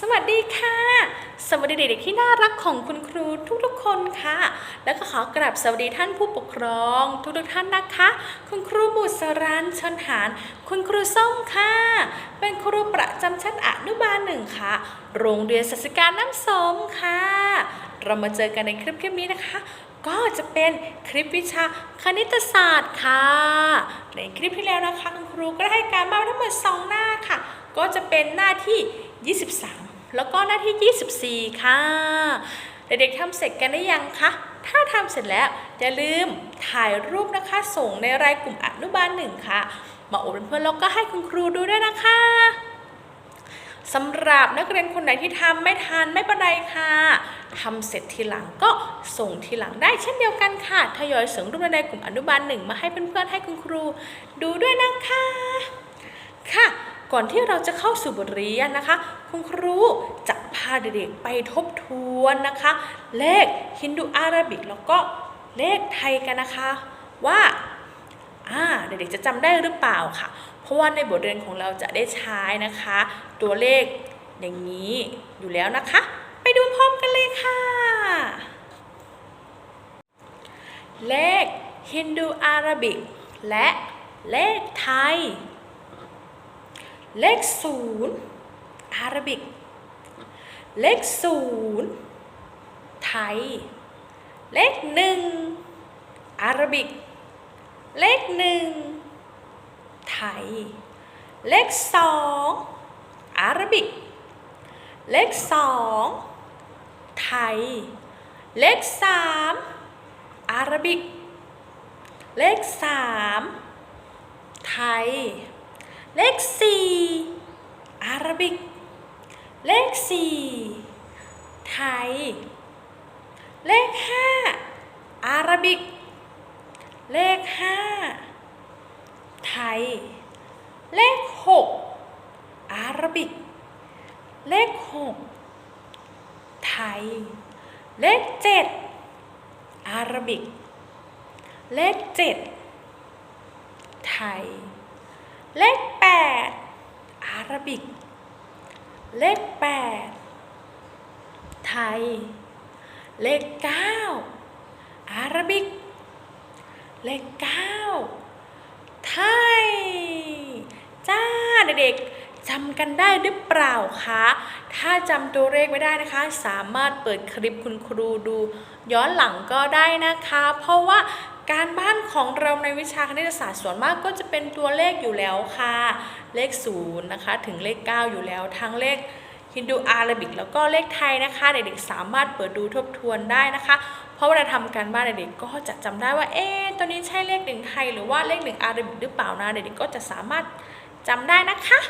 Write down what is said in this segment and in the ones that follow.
สวัสดีค่ะ สวัสดีเด็กๆที่น่ารักของคุณครูทุกๆคนค่ะ แล้วก็ขอกราบสวัสดีท่านผู้ปกครองทุกๆท่านนะคะ คุณครูบุษรันชนหานคุณครูส้มค่ะ เป็นครูประจำชั้นอนุบาลหนึ่งค่ะ โรงเรียนสัสการน้ำสมค่ะ เรามาเจอกันในคลิปคลิปนี้นะคะ ก็จะเป็นคลิปวิชาคณิตศาสตร์ค่ะ ในคลิปที่แล้วนะคะคุณครูก็ได้ให้การบ้านทั้งหมด2หน้าค่ะ ก็จะเป็นหน้าที่ 23 แล้วก็หน้าที่ 24 ค่ะ เด็กๆทำเสร็จกันได้ยังคะ ถ้าทำเสร็จแล้วอย่าลืมถ่ายรูปนะคะ ส่งในรายกลุ่มอนุบาลหนึ่งค่ะ มาอบเป็นเพื่อนแล้วก็ให้คุณครูดูด้วยนะคะสำหรับนักเรียนคนไหนที่ทำไม่ทันไม่เป็นไรค่ะทำเสร็จทีหลังก็ส่งทีหลังได้เช่นเดียวกันค่ะทยอยส่งรูปในกลุ่มอนุบาลหนึ่งมาให้เพื่อนๆให้คุณครู ดูด้วยนะคะ ค่ะ ก่อนที่เราจะเข้าสู่บทเรียนนะคะ คุณครูจะพาเด็กๆไปทบทวนนะคะ เลขฮินดูอาราบิกแล้วก็เลขไทยกันนะคะว่าอ่าเด็กๆจะจำได้หรือเปล่าค่ะ เพราะว่าในบทเรียนของเราจะได้ใช้นะคะ ตัวเลขอย่างนี้อยู่แล้วนะคะ ไปดูพร้อมกันเลยค่ะ เลขฮินดูอาราบิกและเลขไทย เลขศูนย์อารบิก เลขศูนย์ไทย เลขหนึ่งอารบิก เลขหนึ่งไทย เลขสองอารบิก เลขสองไทย เลขสามอารบิก เลขสามไทย เลขสี่อาราบิก เลขสี่ไทย เลขห้าอาราบิก เลขห้าไทย เลขหกอาราบิก เลขหกไทย เลขเจ็ดอาราบิก เลขเจ็ดไทย เลขแปดอาราบิก เลขแปดไทย เลขเก้าอาราบิก เลขเก้าไทย จ้าเด็กๆจำกันได้หรือเปล่าคะ ถ้าจำตัวเลขไม่ได้นะคะ สามารถเปิดคลิปคุณครูดู ย้อนหลังก็ได้นะคะ เพราะว่า การบ้านของเราในวิชาคณิตศาสตร์ส่วนมากก็จะเป็นตัวเลขอยู่แล้วค่ะ เลขศูนย์นะคะถึงเลข 9 อยู่แล้ว ทั้งเลขฮินดูอาราบิกแล้วก็เลขไทยนะคะเด็กๆสามารถเปิดดูทบทวนได้นะคะ เพราะเวลาทำการบ้านเด็กๆก็จะจำได้ว่าเอ๊ะตัวนี้ใช่เลขหนึ่งไทย หรือว่าเลขหนึ่งอาราบิกหรือเปล่านะเด็กๆก็จะสามารถจำได้นะคะ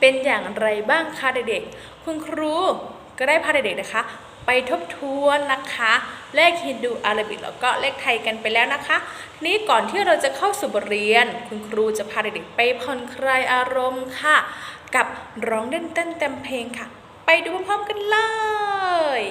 เป็นอย่างไรบ้างคะเด็กๆ คุณครูก็ได้พาเด็กๆนะคะ ไปทบทวนนะคะ เลขฮินดูอาราบิกแล้วก็เลขไทยกันไปแล้วนะคะทีนี้ก่อนที่เราจะเข้าสู่บทเรียน คุณครูจะพาเด็กๆไปผ่อนคลายอารมณ์ค่ะ กับร้องเล่นเต้นเต็มเพลงค่ะ ไปดูพร้อมๆกันเลย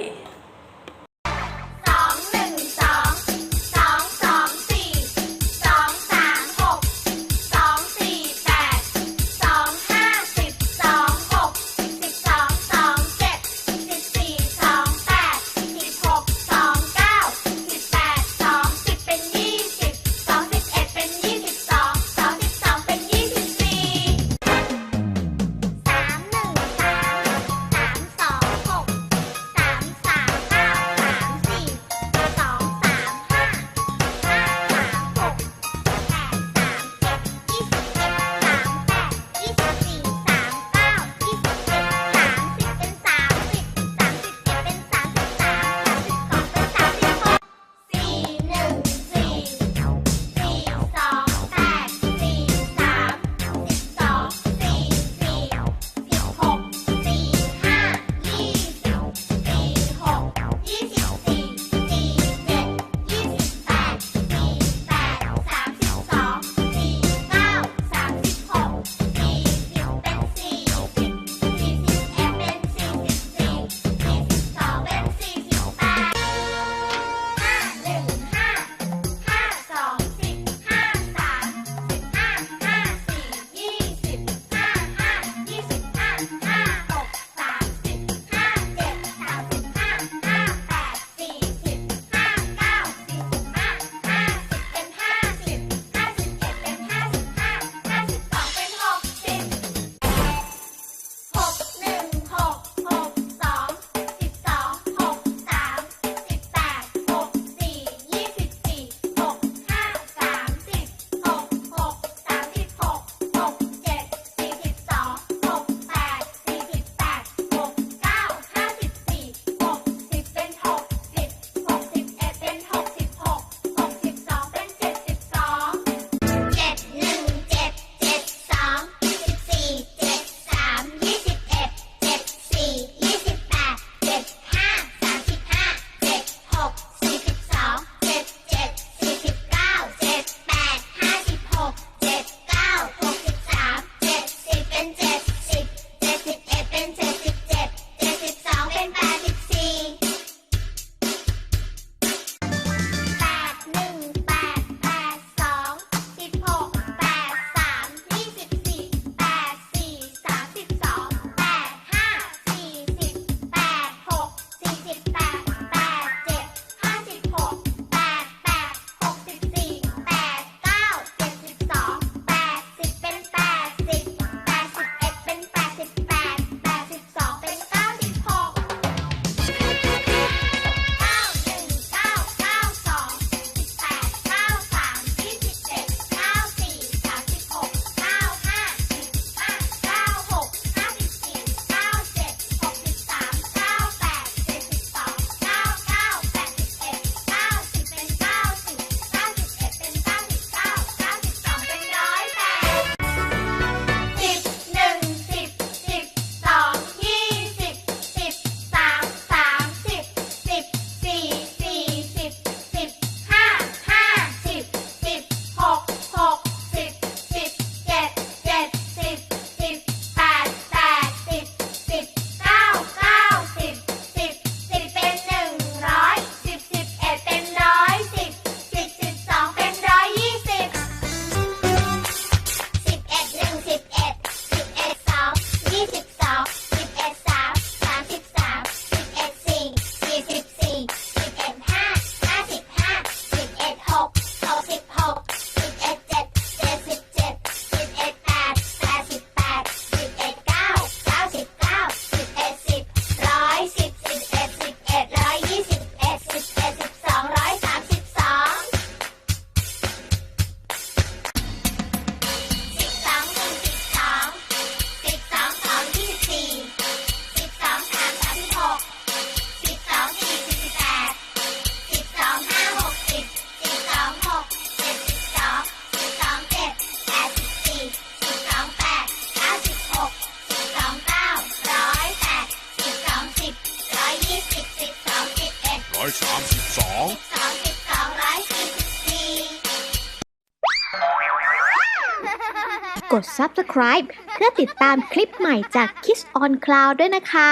ด Subscribe เพื่อติดตามคลิปใหม่จาก Kiss on Cloud ด้วยนะคะ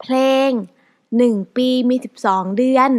เพลง 1 ปีมี 12 เดือน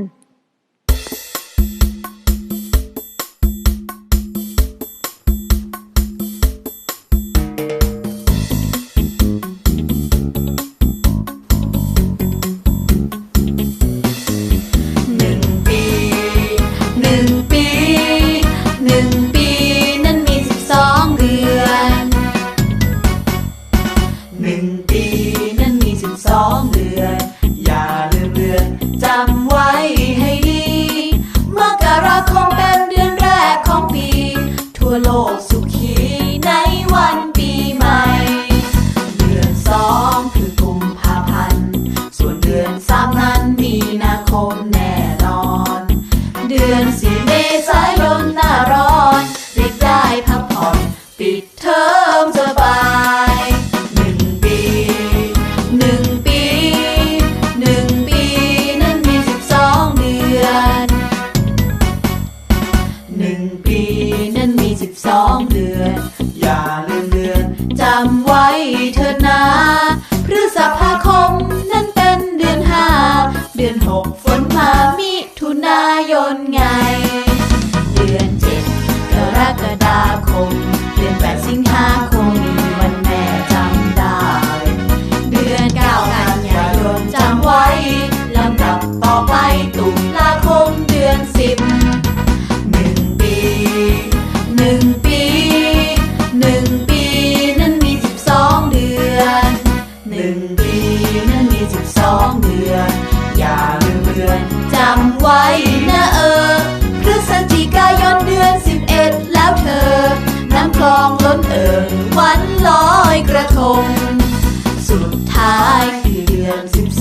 เ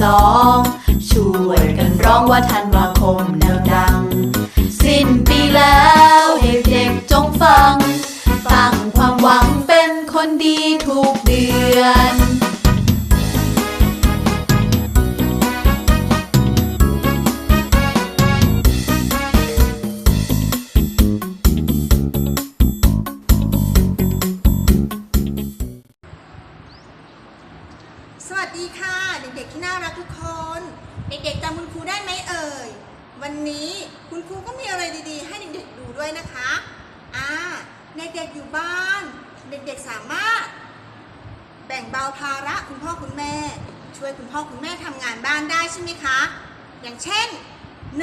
สองช่วยกันร้องว่าทัน รูก็มีอะไรดีๆ ให้เด็กๆดูด้วยนะคะอ่าเด็กๆอยู่บ้าน เด็กๆสามารถ แบ่งเบาภาระคุณพ่อคุณแม่ ช่วยคุณพ่อคุณแม่ทำงานบ้านได้ใช่ไหมคะ อย่างเช่น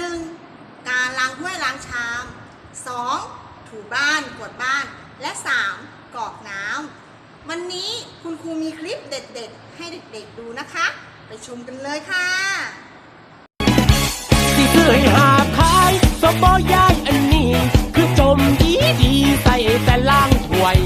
1. การล้างถ้วยล้างชาม 2. ถูบ้านกวาดบ้าน และ 3. กรอกน้ำวันนี้คุณครูมีคลิปเด็ดๆ ให้เด็กๆดูนะคะ ไปชมกันเลยค่ะ บ่ยายอันนี้ คือจมดีดีใส่แต่ล่างถ้วย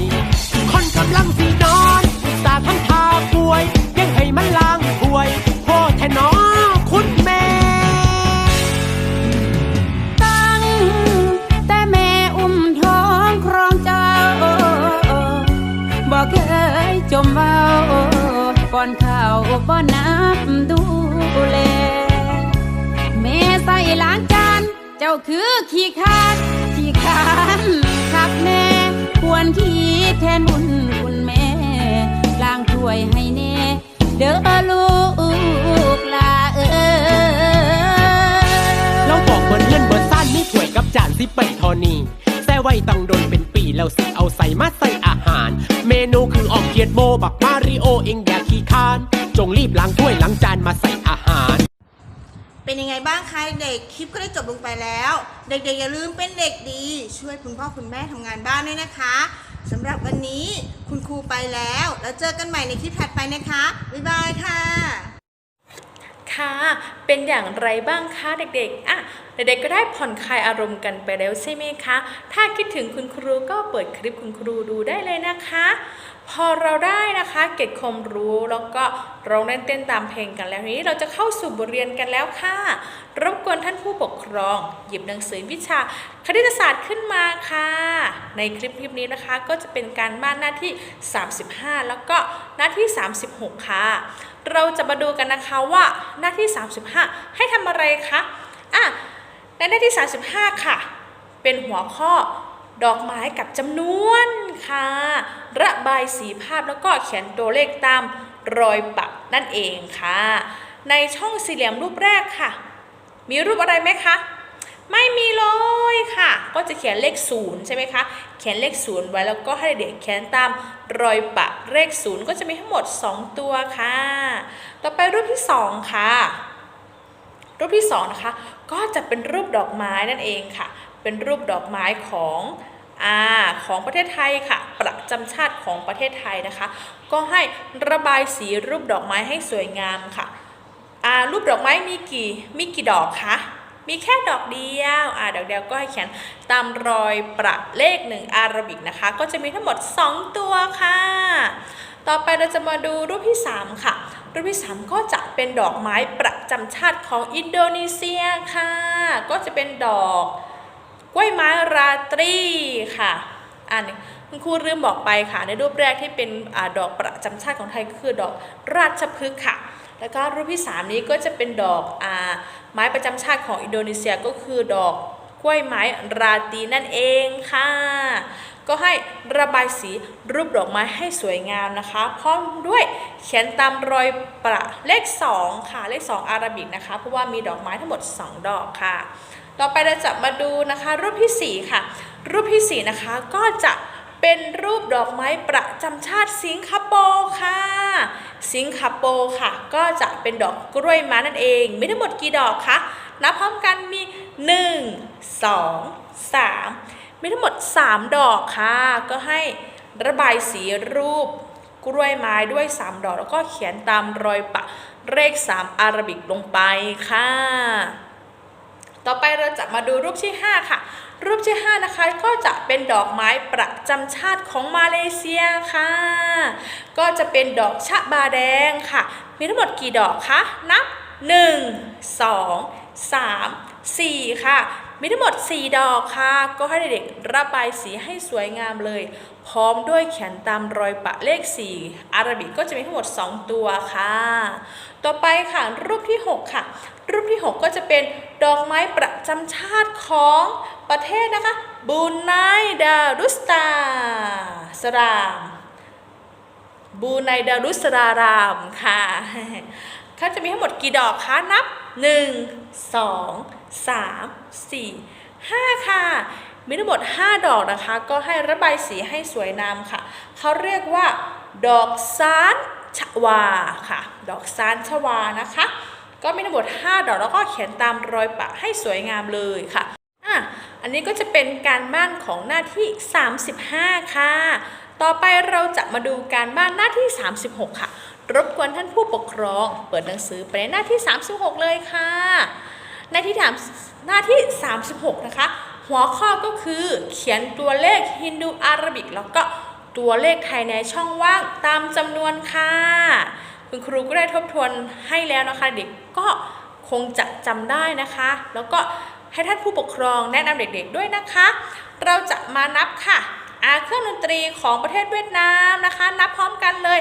คือขี้คานขี้คานครับแม่ควรคิดแทนบุญคุณแม่ล้างถ้วยให้แน่เด้อลูกลาเอ้ยเราบอกเบิดเงินเบิดซ่านมีถ้วยกับจานสิไปทอนี้แต่ไว้ตั้งโดนเป็นปีแล้วสิเอาใส่มาใส่อาหาร เมนูคือออกเกียดโบบักมาริโอเองอย่าขี้คาน จงรีบล้างถ้วยล้างจานมาใส่ ยังไงบ้างคะเด็กๆคลิปก็ได้จบลงไปแล้ว เด็กๆอย่าลืมเป็นเด็กดี ช่วยคุณพ่อคุณแม่ทำงานบ้านด้วยนะคะสำหรับวันนี้คุณครูไปแล้ว แล้วเจอกันใหม่ในคลิปถัดไปนะคะ บ๊ายบายค่ะ ค่ะ เป็นอย่างไรบ้างคะเด็กๆ อะ เด็กๆ ก็ได้ผ่อนคลายอารมณ์กันไปแล้วใช่ไหมคะ ถ้าคิดถึงคุณครูก็เปิดคลิปคุณครูดูได้เลยนะคะ พอเราได้นะคะเก็บความรู้แล้วก็ร้องเล่นเต้นตามเพลงกันแล้วนี้ เราจะเข้าสู่บทเรียนกันแล้วค่ะ รบกวนท่านผู้ปกครอง หยิบหนังสือวิชาคณิตศาสตร์ขึ้นมาค่ะ ในคลิปคลิปนี้นะคะ ก็จะเป็นการบ้านหน้าที่ 35 แล้วก็หน้าที่ 36 ค่ะ เราจะมาดูกันนะคะว่าหน้าที่ 35 ให้ทำอะไรคะอะในหน้าที่ 35 ค่ะ เป็นหัวข้อดอกไม้กับจำนวนค่ะ ระบายสีภาพแล้วก็เขียนตัวเลขตามรอยปักนั่นเองค่ะ ในช่องสี่เหลี่ยมรูปแรกค่ะ มีรูปอะไรไหมคะ ไม่มีเลยค่ะ ก็จะเขียนเลขศูนย์ใช่ไหมคะ เขียนเลขศูนย์ไว้แล้วก็ให้เด็กเขียนตามรอยปะเลขศูนย์ก็จะมีทั้งหมด 2 ตัวค่ะ ต่อไปรูปที่ 2 ค่ะ รูปที่2นะคะ ก็จะเป็นรูปดอกไม้นั่นเองค่ะ เป็นรูปดอกไม้ของอาของประเทศไทยค่ะ ประจำชาติของประเทศไทยนะคะ ก็ให้ระบายสีรูปดอกไม้ให้สวยงามค่ะอารูปดอกไม้มีกี่มีกี่ดอกคะ มีแค่ดอกเดียวอ่าดอกเดียวก็ให้เขียนตามรอยประเลขหนึ่งอารบิกนะคะ ก็จะมีทั้งหมด 2 ตัวค่ะ ต่อไปเราจะมาดูรูปที่ 3 ค่ะ รูปที่ 3 ก็จะเป็นดอกไม้ประจำชาติของอินโดนีเซียค่ะ ก็จะเป็นดอกกล้วยไม้ราตรีค่ะอ่านคุณครูลืมบอกไปค่ะ ในรูปแรกที่เป็นอาดอกประจำชาติของไทยก็คือดอกราชพฤกษ์ค่ะ แล้วก็รูปที่ 3 นี้ก็จะเป็นดอกอาไม้ประจำชาติของอินโดนีเซียก็คือดอกกล้วยไม้ราตีนั่นเองค่ะ ก็ให้ระบายสีรูปดอกไม้ให้สวยงามนะคะ พร้อมด้วยเขียนตามรอยประเลข 2 ค่ะ เลข 2 อาราบิกนะคะ เพราะว่ามีดอกไม้ทั้งหมด 2 ดอกค่ะ ต่อไปเราจะมาดูนะคะ รูปทีสี่4 ค่ะ รูปทีสี่ 4 นะคะก็จะ เป็นรูปดอกไม้ประจำชาติสิงคโปร์ค่ะ สิงคโปร์ค่ะ ก็จะเป็นดอกกล้วยไม้นั่นเอง มีทั้งหมดกี่ดอกคะนับพร้อมกันมี 1 2 3 มีทั้งหมด 3 ดอกค่ะ ก็ให้ระบายสีรูปกล้วยไม้ด้วย 3 ดอก แล้วก็เขียนตามรอยปะเลข 3 อาราบิกลงไปค่ะ ต่อไปเราจะมาดูรูปที่ 5 ค่ะ รูปที่ 5 นะคะก็จะเป็นดอกไม้ประจำชาติของมาเลเซียค่ะ ก็จะเป็นดอกชะบาแดงค่ะ มีทั้งหมดกี่ดอกคะ นับ 1 2 3 4 ค่ะ มีทั้งหมด 4 ดอกค่ะ ก็ให้เด็กๆระบายสีให้สวยงามเลย พร้อมด้วยเขียนตามรอยปะเลข 4 อาราบิกก็จะมีทั้งหมด 2 ตัวค่ะ ต่อไปค่ะ รูปที่ 6 ค่ะ รูปที่ 6 ก็จะเป็นดอกไม้ประจำชาติของประเทศนะคะบูไนดารุสตาสรามบูไนดารุสรารามค่ะเขาจะมีทั้งหมดกี่ดอกคะนับ 1 2 3 4 5 ค่ะ มีทั้งหมด 5 ดอกนะคะ ก็ให้ระบายสีให้สวยงามค่ะ เขาเรียกว่า ดอกซานชวาค่ะ ดอกซานชวานะคะ ก็มีทั้งหมด 5 ดอกแล้วก็เขียนตามรอยปะให้สวยงามเลยค่ะอะอันนี้ก็จะเป็นการบ้านของหน้าที่ 35 ค่ะ ต่อไปเราจะมาดูการบ้านหน้าที่ 36 ค่ะ รบกวนท่านผู้ปกครอง เปิดหนังสือไปในหน้าที่ 36 เลยค่ะ หน้าที่ถามหน้าที่ 36 นะคะ หัวข้อก็คือเขียนตัวเลขฮินดูอาราบิกแล้วก็ตัวเลขไทยในช่องว่างตามจำนวนค่ะ คุณครูก็ได้ทบทวนให้แล้วนะคะ เด็กก็คงจะจำได้นะคะ แล้วก็ให้ท่านผู้ปกครองแนะนำเด็กๆด้วยนะคะ เราจะมานับค่ะอาเครื่องดนตรีของประเทศเวียดนามนะคะ นับพร้อมกันเลย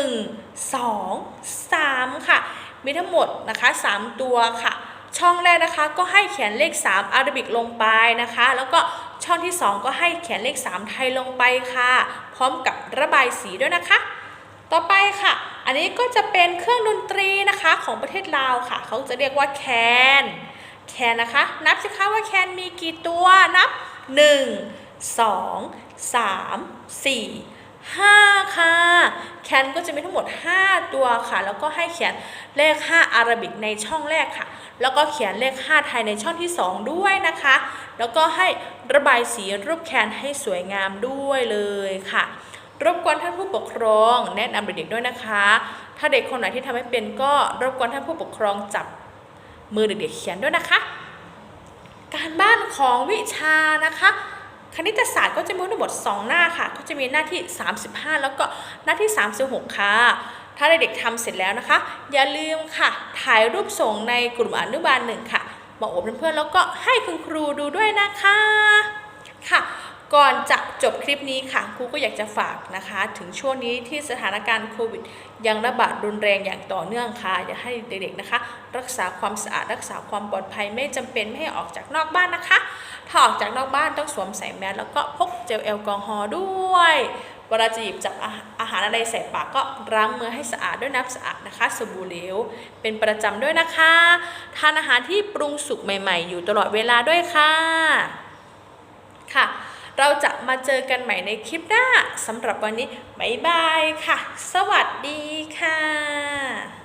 1 2 3 ค่ะ มีทั้งหมดนะคะ 3 ตัวค่ะ ช่องแรกนะคะก็ให้เขียนเลข 3อาราบิกลงไปนะคะ แล้วก็ช่องที่ 2 ก็ให้เขียนเลข 3 ไทยลงไปค่ะ พร้อมกับระบายสีด้วยนะคะ ต่อไปค่ะ อันนี้ก็จะเป็นเครื่องดนตรีนะคะของประเทศลาวค่ะ เขาจะเรียกว่าแคนแคนนะคะ นับสิคะว่าแคนมีกี่ตัวนับ 1 2 3 4 5 ค่ะ แคนก็จะมีทั้งหมด 5 ตัวค่ะ แล้วก็ให้เขียนเลข 5 อาราบิกในช่องแรกค่ะ แล้วก็เขียนเลข 5 ไทยในช่องที่ 2 ด้วยนะคะ แล้วก็ให้ระบายสีรูปแคนให้สวยงามด้วยเลยค่ะ รบกวนท่านผู้ปกครอง แนะนำเด็กๆด้วยนะคะ ถ้าเด็กคนไหนที่ทำไม่เป็นก็รบกวนท่านผู้ปกครองจับมือเด็กๆเขียนด้วยนะคะ การบ้านของวิชานะคะคณิตศาสตร์ก็จะมีทั้งหมด 2 หน้าค่ะ ก็จะมีหน้าที่ 35 แล้วก็หน้าที่ 36 ค่ะ ถ้าเด็กๆทำเสร็จแล้วนะคะ อย่าลืมค่ะ ถ่ายรูปส่งในกลุ่มอนุบาลหนึ่งค่ะบอกอบเพื่อนๆแล้วก็ให้คุณครูดูด้วยนะคะ ค่ะ ก่อนจะจบคลิปนี้ค่ะครูก็อยากจะฝากนะคะ ถึงช่วงนี้ที่สถานการณ์โควิด ยังระบาดรุนแรงอย่างต่อเนื่องค่ะ อยากให้เด็กๆนะคะ รักษาความสะอาดรักษาความปลอดภัยไม่จำเป็นไม่ให้ออกจากนอกบ้านนะคะ ถ้าออกจากนอกบ้านต้องสวมใส่แมสแล้วก็พกเจลแอลกอฮอล์ด้วยเวลาจะหยิบจับอาหารอาหารอะไรใส่ปากก็ล้างมือให้สะอาดด้วยน้ำสะอาดนะคะสบู่เหลวเป็นประจำด้วยนะคะทานอาหารที่ปรุงสุกใหม่ ๆ อยู่ตลอดเวลาด้วยค่ะค่ะ เราจะมาเจอกันใหม่ในคลิปหน้าสำหรับวันนี้ บ๊ายบายค่ะ สวัสดีค่ะ